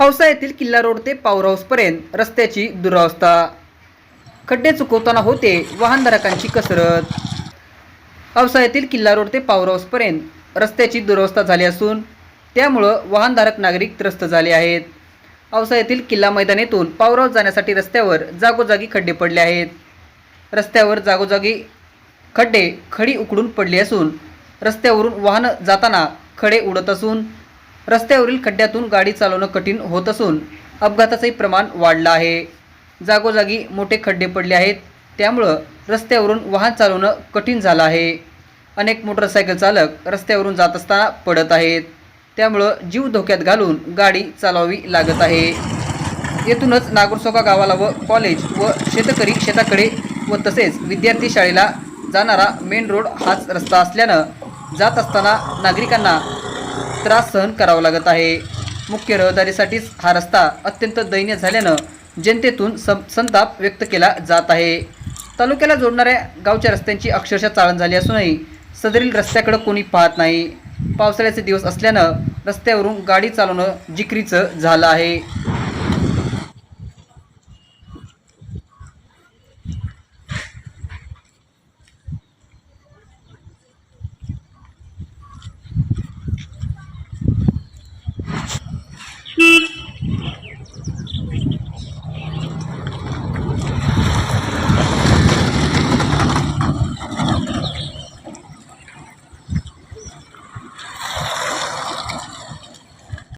औसा येथील किल्ला रोड ते पॉवर हाऊसपर्यंत रस्त्याची दुरावस्था. खड्डे चुकवताना होते वाहनधारकांची कसरत. औसा येथील किल्ला रोड ते पॉवर हाऊसपर्यंत रस्त्याची दुरावस्था झाली असून त्यामुळं वाहनधारक नागरिक त्रस्त झाले आहेत. औसा येथील किल्ला मैदानातून पॉवर हाऊस जाण्यासाठी रस्त्यावर जागोजागी खड्डे पडले आहेत. रस्त्यावर जागोजागी खड्डे खडी उकडून पडली असून रस्त्यावरून वाहनं जाताना खडे उडत असून रस्त्यावरील खड्ड्यातून गाडी चालवणं कठीण होत असून अपघाताचंही प्रमाण वाढलं आहे. जागोजागी मोठे खड्डे पडले आहेत. त्यामुळं रस्त्यावरून वाहन चालवणं कठीण झालं आहे. अनेक मोटरसायकल चालक रस्त्यावरून जात असताना पडत आहेत. त्यामुळं जीव धोक्यात घालून गाडी चालवावी लागत आहे. येथूनच नागरसोका गावाला व कॉलेज व शेतकरी शेताकडे व तसेच विद्यार्थी शाळेला जाणारा मेन रोड हाच रस्ता असल्यानं जात असताना नागरिकांना त्रास सहन करावा लागत आहे. मुख्य रहदारीसाठीच हा रस्ता अत्यंत दयनीय झाल्यानं जनतेतून सं संताप व्यक्त केला जात आहे. तालुक्याला जोडणाऱ्या गावच्या रस्त्यांची अक्षरशः चाळण झाली असूनही सदरील रस्त्याकडे कोणी पाहत नाही. पावसाळ्याचे दिवस असल्यानं रस्त्यावरून गाडी चालवणं जिकरीचं झालं आहे.